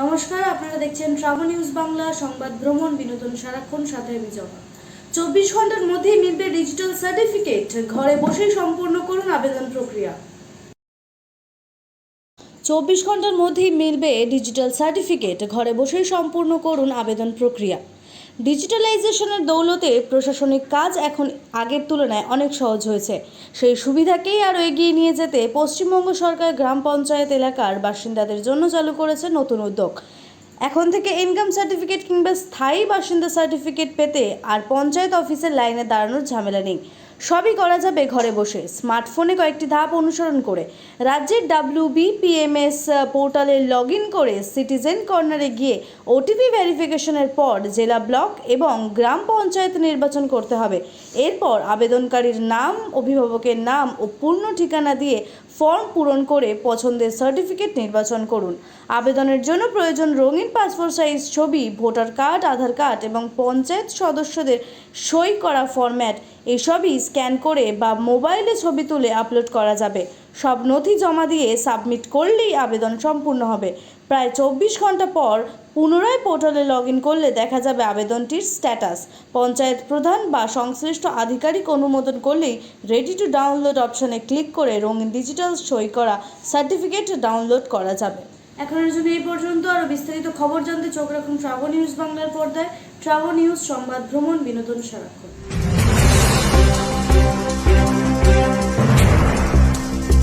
নমস্কার, আপনারা দেখছেন ট্রাভেল নিউজ বাংলা, সংবাদ ভ্রমণ, বিনোদন সারাক্ষণ, সাথে আমি জমা চব্বিশ ঘণ্টার মধ্যেই মিলবে ডিজিটাল সার্টিফিকেট ঘরে বসেই সম্পূর্ণ করুন আবেদন প্রক্রিয়া। চব্বিশ ঘণ্টার মধ্যেই মিলবে ডিজিটাল সার্টিফিকেট ঘরে বসেই সম্পূর্ণ করুন আবেদন প্রক্রিয়া। ডিজিটালাইজেশনের দৌলতে প্রশাসনিক কাজ এখন আগের তুলনায় অনেক সহজ হয়েছে। সেই সুবিধাকেই আরও এগিয়ে নিয়ে যেতে পশ্চিমবঙ্গ সরকার গ্রাম পঞ্চায়েত এলাকার বাসিন্দাদের জন্য চালু করেছে নতুন উদ্যোগ। এখন থেকে ইনকাম সার্টিফিকেট কিংবা স্থায়ী বাসিন্দা সার্টিফিকেট পেতে আর পঞ্চায়েত অফিসের লাইনে দাঁড়ানোর ঝামেলা নেই। সবই করা যাবে ঘরে বসে। স্মার্টফোনে কয়েকটি ধাপ অনুসরণ করে রাজ্যের ডাব্লিউবিপিএমএস পোর্টালে লগ ইন করে সিটিজেন কর্নারে গিয়ে ওটিপি ভেরিফিকেশনের পর জেলা ব্লক এবং গ্রাম পঞ্চায়েত নির্বাচন করতে হবে। এরপর আবেদনকারীর নাম, অভিভাবকের নাম ও পূর্ণ ঠিকানা দিয়ে ফর্ম পূরণ করে পছন্দের সার্টিফিকেট নির্বাচন করুন। আবেদনের জন্য প্রয়োজন রঙিন পাসপোর্ট সাইজ, ছবি, ভোটার কার্ড, আধার কার্ড এবং পঞ্চায়েত সদস্যদের সই করা ফরম্যাট এসবই স্ক্যান করে বা মোবাইলে ছবি তুলে আপলোড করা যাবে। সব নথি জমা দিয়ে সাবমিট করলেই আবেদন সম্পূর্ণ হবে। প্রায় চব্বিশ ঘণ্টা পর পুনরায় পোর্টালে লগ ইন করলে দেখা যাবে আবেদনটির স্ট্যাটাস। পঞ্চায়েত প্রধান বা সংশ্লিষ্ট আধিকারিক অনুমোদন করলেই রেডি টু ডাউনলোড অপশনে ক্লিক করে রঙিন ডিজিটাল সই করা সার্টিফিকেট ডাউনলোড করা যাবে। এখনের জন্য এই পর্যন্ত আরও বিস্তারিত খবর জানতে চোখ রাখুন ট্রাভো নিউজ বাংলার পর্দায়। ট্রাভো নিউজ, সংবাদ, ভ্রমণ, বিনোদন, সারাক্ষণ। Thank you.